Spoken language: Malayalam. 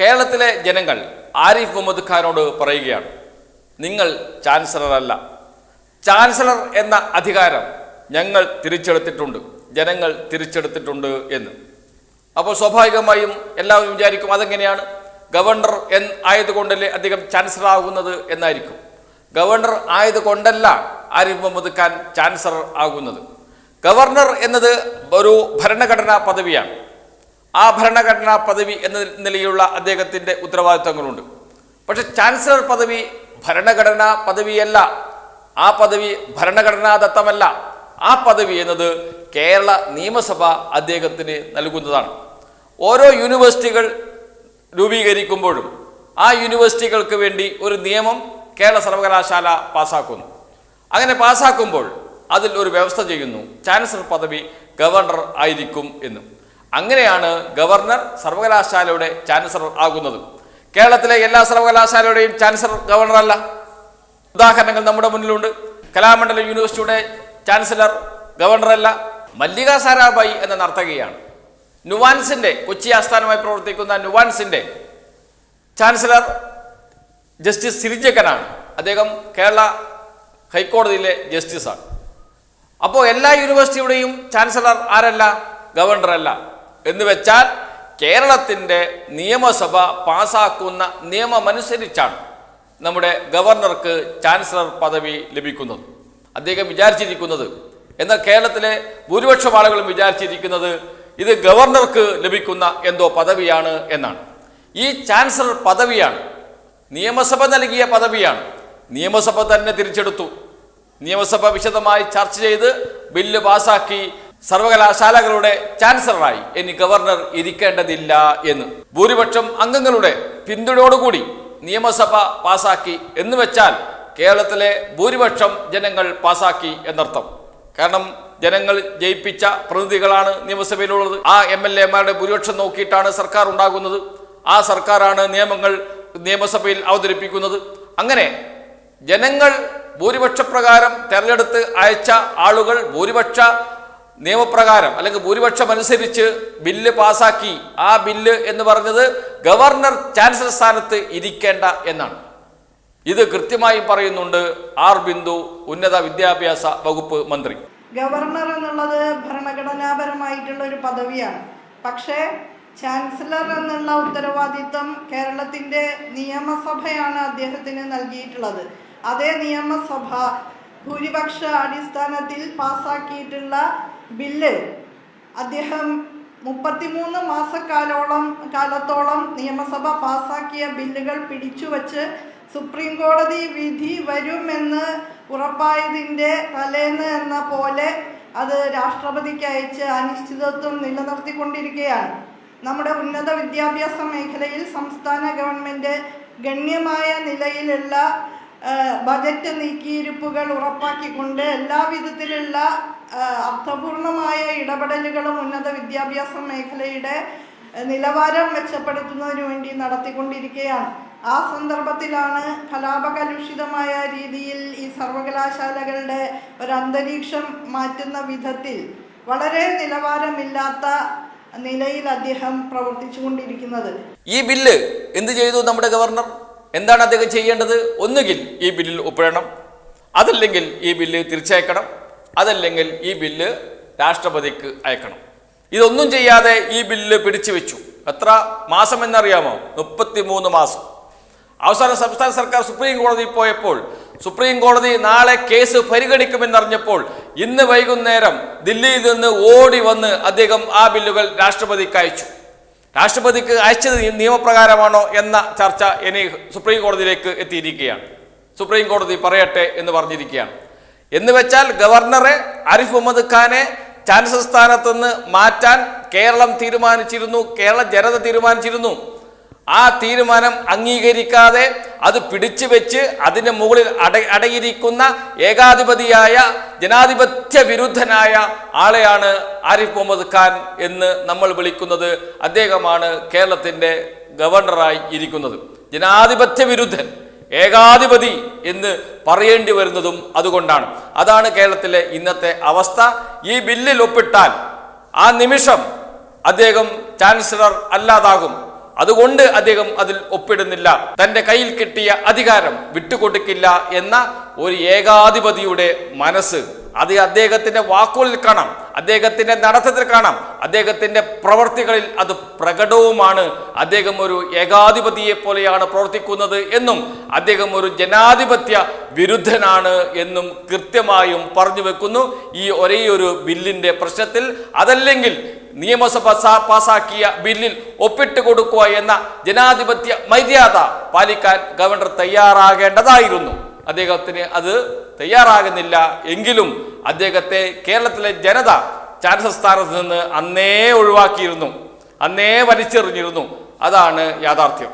കേരളത്തിലെ ജനങ്ങൾ ആരിഫ് മുഹമ്മദ് ഖാനോട് പറയുകയാണ് നിങ്ങൾ ചാൻസലർ അല്ല ചാൻസലർ എന്ന അധികാരം ഞങ്ങൾ തിരിച്ചെടുത്തിട്ടുണ്ട്. ജനങ്ങൾ തിരിച്ചെടുത്തിട്ടുണ്ട് എന്ന്. അപ്പോൾ സ്വാഭാവികമായും എല്ലാവരും വിചാരിക്കും അതെങ്ങനെയാണ്? ഗവർണർ എൻ ആയതുകൊണ്ടല്ലേ അദ്ദേഹം ചാൻസലർ ആകുന്നത് എന്നായിരിക്കും. ഗവർണർ ആയതുകൊണ്ടല്ല ആരിഫ് മുഹമ്മദ് ഖാൻ ചാൻസലർ ആകുന്നത്. ഗവർണർ എന്നത് ഒരു ഭരണഘടനാ പദവിയാണ്. ആ ഭരണഘടനാ പദവി എന്ന നിലയിലുള്ള അദ്ദേഹത്തിന്റെ ഉത്തരവാദിത്തങ്ങളുണ്ട്. പക്ഷെ ചാൻസലർ പദവി ഭരണഘടനാ പദവിയല്ല. ആ പദവി ഭരണഘടനാദത്തമല്ല ആ പദവി എന്നത് കേരള നിയമസഭ അദ്ദേഹത്തിന് നൽകുന്നതാണ്. ഓരോ യൂണിവേഴ്സിറ്റികൾ രൂപീകരിക്കുമ്പോഴും ആ യൂണിവേഴ്സിറ്റികൾക്ക് വേണ്ടി ഒരു നിയമം കേരള സർവകലാശാല പാസ്സാക്കുന്നു അങ്ങനെ പാസ്സാക്കുമ്പോൾ അതിൽ ഒരു വ്യവസ്ഥ ചെയ്യുന്നു. ചാൻസലർ പദവി ഗവർണർ ആയിരിക്കും എന്ന്. അങ്ങനെയാണ് ഗവർണർ സർവകലാശാലയുടെ ചാൻസലർ ആകുന്നത്. കേരളത്തിലെ എല്ലാ സർവകലാശാലയുടെയും ചാൻസലർ ഗവർണർ അല്ല ഉദാഹരണങ്ങൾ നമ്മുടെ മുന്നിലുണ്ട്. കലാമണ്ഡലം യൂണിവേഴ്സിറ്റിയുടെ ചാൻസലർ ഗവർണറല്ല. മല്ലിക സാരാഭായി എന്ന നർത്തകിയാണ്. നുവാൻസിന്റെ കൊച്ചി ആസ്ഥാനമായി പ്രവർത്തിക്കുന്ന നുവാൻസിന്റെ ചാൻസലർ ജസ്റ്റിസ് സിരിജക്കനാണ്. അദ്ദേഹം കേരള ഹൈക്കോടതിയിലെ ജസ്റ്റിസാണ്. അപ്പോൾ എല്ലാ യൂണിവേഴ്സിറ്റിയുടെയും ചാൻസലർ ആരല്ല? ഗവർണറല്ല. എന്ന് വെച്ചാൽ കേരളത്തിന്റെ നിയമസഭ പാസാക്കുന്ന നിയമമനുസരിച്ചാണ് നമ്മുടെ ഗവർണർക്ക് ചാൻസലർ പദവി ലഭിക്കുന്നത്. അദ്ദേഹം വിചാരിച്ചിരിക്കുന്നത് എന്നാൽ കേരളത്തിലെ ഭൂരിപക്ഷം ആളുകളും വിചാരിച്ചിരിക്കുന്നത് ഇത് ഗവർണർക്ക് ലഭിക്കുന്ന എന്തോ പദവിയാണ് എന്നാണ്. ഈ ചാൻസലർ പദവിയാണ് നിയമസഭ നൽകിയ പദവിയാണ്. നിയമസഭ തന്നെ തിരിച്ചെടുത്തു. നിയമസഭ വിശദമായി ചർച്ച ചെയ്ത് ബില്ല് പാസാക്കി സർവകലാശാലകളുടെ ചാൻസലറായി ഇനി ഗവർണർ ഇരിക്കേണ്ടതില്ല എന്ന്. ഭൂരിപക്ഷം അംഗങ്ങളുടെ പിന്തുണയോടുകൂടി നിയമസഭ പാസാക്കി എന്ന് വെച്ചാൽ കേരളത്തിലെ ഭൂരിപക്ഷം ജനങ്ങൾ പാസാക്കി എന്നർത്ഥം. കാരണം ജനങ്ങൾ ജയിപ്പിച്ച പ്രതിനിധികളാണ് നിയമസഭയിലുള്ളത്. ആ എം എൽ എമാരുടെ ഭൂരിപക്ഷം നോക്കിയിട്ടാണ് സർക്കാർ ഉണ്ടാകുന്നത്. ആ സർക്കാരാണ് നിയമങ്ങൾ നിയമസഭയിൽ അവതരിപ്പിക്കുന്നത്. അങ്ങനെ ജനങ്ങൾ ഭൂരിപക്ഷ പ്രകാരം തെരഞ്ഞെടുത്ത് അയച്ച ആളുകൾ ഭൂരിപക്ഷ നിയമപ്രകാരം അല്ലെങ്കിൽ ഭൂരിപക്ഷം അനുസരിച്ച് ബില്ല് പാസാക്കി ആ ബില്ല് എന്ന് പറഞ്ഞത് ഗവർണർ ചാൻസലർ സ്ഥാനത്ത് ഇരിക്കേണ്ട എന്നാണ്. ഇത് കൃത്യമായി പറയുന്നുണ്ട് ആർ ബിന്ദു ഉന്നത വിദ്യാഭ്യാസ വകുപ്പ് മന്ത്രി. ഗവർണർ എന്നുള്ളത് ഭരണഘടനാപരമായിട്ടുള്ള ഒരു പദവിയാണ്. പക്ഷേ ചാൻസലർ എന്നുള്ള ഉത്തരവാദിത്വം കേരളത്തിന്റെ നിയമസഭയാണ് അദ്ദേഹത്തിന് നൽകിയിട്ടുള്ളത്. അതേ നിയമസഭ ഭൂരിപക്ഷ അടിസ്ഥാനത്തിൽ പാസാക്കിയിട്ടുള്ള ബില്ല്. അദ്ദേഹം മുപ്പത്തിമൂന്ന് മാസക്കാലോളം കാലത്തോളം നിയമസഭ പാസാക്കിയ ബില്ലുകൾ പിടിച്ചുവച്ച് സുപ്രീം കോടതി വിധി വരുമെന്ന് ഉറപ്പായതിന്റെ തലേന്ന് എന്ന പോലെ അത് രാഷ്ട്രപതിക്ക് അയച്ച് അനിശ്ചിതത്വം നിലനിർത്തിക്കൊണ്ടിരിക്കുകയാണ്. നമ്മുടെ ഉന്നത വിദ്യാഭ്യാസ മേഖലയിൽ സംസ്ഥാന ഗവൺമെന്റ് ഗണ്യമായ നിലയിലുള്ള ബജറ്റ് നീക്കിയിരിപ്പുകൾ ഉറപ്പാക്കിക്കൊണ്ട് എല്ലാവിധത്തിലുള്ള അർത്ഥപൂർണമായ ഇടപെടലുകളും ഉന്നത വിദ്യാഭ്യാസ മേഖലയുടെ നിലവാരം മെച്ചപ്പെടുത്തുന്നതിന് വേണ്ടി നടത്തിക്കൊണ്ടിരിക്കുകയാണ്. ആ സന്ദർഭത്തിലാണ് കലാപകലുഷിതമായ രീതിയിൽ ഈ സർവകലാശാലകളുടെ ഒരു അന്തരീക്ഷം മാറ്റുന്ന വിധത്തിൽ വളരെ നിലവാരമില്ലാത്ത നിലയിൽ അദ്ദേഹം പ്രവർത്തിച്ചുകൊണ്ടിരിക്കുന്നത്. ഈ ബില്ല് എന്ത് ചെയ്തു നമ്മുടെ ഗവർണർ? എന്താണ് അദ്ദേഹം ചെയ്യേണ്ടത്? ഒന്നുകിൽ ഈ ബില്ലിൽ ഒപ്പിടണം അതല്ലെങ്കിൽ ഈ ബില്ല് തിരിച്ചയക്കണം അതല്ലെങ്കിൽ ഈ ബില്ല് രാഷ്ട്രപതിക്ക് അയക്കണം. ഇതൊന്നും ചെയ്യാതെ ഈ ബില്ല് പിടിച്ചു വെച്ചു. എത്ര മാസം എന്നറിയാമോ? മുപ്പത്തി മൂന്ന് മാസം. അവസാനം സംസ്ഥാന സർക്കാർ സുപ്രീം കോടതി പോയപ്പോൾ സുപ്രീം കോടതി നാളെ കേസ് പരിഗണിക്കുമെന്നറിഞ്ഞപ്പോൾ ഇന്ന് വൈകുന്നേരം ദില്ലിയിൽ നിന്ന് ഓടി വന്ന് അദ്ദേഹം ആ ബില്ലുകൾ രാഷ്ട്രപതിക്ക് അയച്ചു. രാഷ്ട്രപതിക്ക് അയച്ചത് നിയമപ്രകാരമാണോ എന്ന ചർച്ച ഇനി സുപ്രീം കോടതിയിലേക്ക് എത്തിയിരിക്കുകയാണ്. സുപ്രീം കോടതി പറയട്ടെ എന്ന് പറഞ്ഞിരിക്കുകയാണ്. എന്ന് വെച്ചാൽ ഗവർണറെ ആരിഫ് മുഹമ്മദ് ഖാനെ ചാൻസലർ സ്ഥാനത്ത് നിന്ന് മാറ്റാൻ കേരളം തീരുമാനിച്ചിരുന്നു കേരള ജനത തീരുമാനിച്ചിരുന്നു. ആ തീരുമാനം അംഗീകരിക്കാതെ അത് പിടിച്ചു വെച്ച് അതിന്റെ മുകളിൽ അട അടയിരിക്കുന്ന ഏകാധിപതിയായ ജനാധിപത്യ വിരുദ്ധനായ ആളെയാണ് ആരിഫ് മുഹമ്മദ് ഖാൻ എന്ന് നമ്മൾ വിളിക്കുന്നത്. അദ്ദേഹമാണ് കേരളത്തിന്റെ ഗവർണറായി ഇരിക്കുന്നത്. ജനാധിപത്യ വിരുദ്ധൻ ഏകാധിപതി എന്ന് പറയേണ്ടി വരുന്നതും അതുകൊണ്ടാണ്. അതാണ് കേരളത്തിലെ ഇന്നത്തെ അവസ്ഥ. ഈ ബില്ലിൽ ഒപ്പിട്ടാൽ ആ നിമിഷം അദ്ദേഹം ചാൻസലർ അല്ലാതാകും. അതുകൊണ്ട് അദ്ദേഹം അതിൽ ഒപ്പിടുന്നില്ല. തന്റെ കയ്യിൽ കിട്ടിയ അധികാരം വിട്ടുകൊടുക്കില്ല എന്ന ഒരു ഏകാധിപതിയുടെ മനസ്സ്. അത് അദ്ദേഹത്തിന്റെ വാക്കുകളിൽ കാണാം അദ്ദേഹത്തിന്റെ നടത്തത്തിൽ കാണാം അദ്ദേഹത്തിന്റെ പ്രവർത്തികളിൽ അത് പ്രകടവുമാണ്. അദ്ദേഹം ഒരു ഏകാധിപതിയെ പോലെയാണ് പ്രവർത്തിക്കുന്നത് എന്നും അദ്ദേഹം ഒരു ജനാധിപത്യ വിരുദ്ധനാണ് എന്നും കൃത്യമായും പറഞ്ഞു വെക്കുന്നു. ഈ ഒരേ ഒരു ബില്ലിന്റെ പ്രശ്നത്തിൽ അതല്ലെങ്കിൽ നിയമസഭ പാസാക്കിയ ബില്ലിൽ ഒപ്പിട്ട് കൊടുക്കുക എന്ന ജനാധിപത്യ മര്യാദ പാലിക്കാൻ ഗവർണർ തയ്യാറാകേണ്ടതായിരുന്നു. അദ്ദേഹത്തിന് അത് തയ്യാറാകുന്നില്ല എങ്കിലും അദ്ദേഹത്തെ കേരളത്തിലെ ജനത ചാൻസലർ സ്ഥാനത്ത് നിന്ന് അന്നേ ഒഴിവാക്കിയിരുന്നു. അന്നേ വലിച്ചെറിഞ്ഞിരുന്നു. അതാണ് യാഥാർത്ഥ്യം.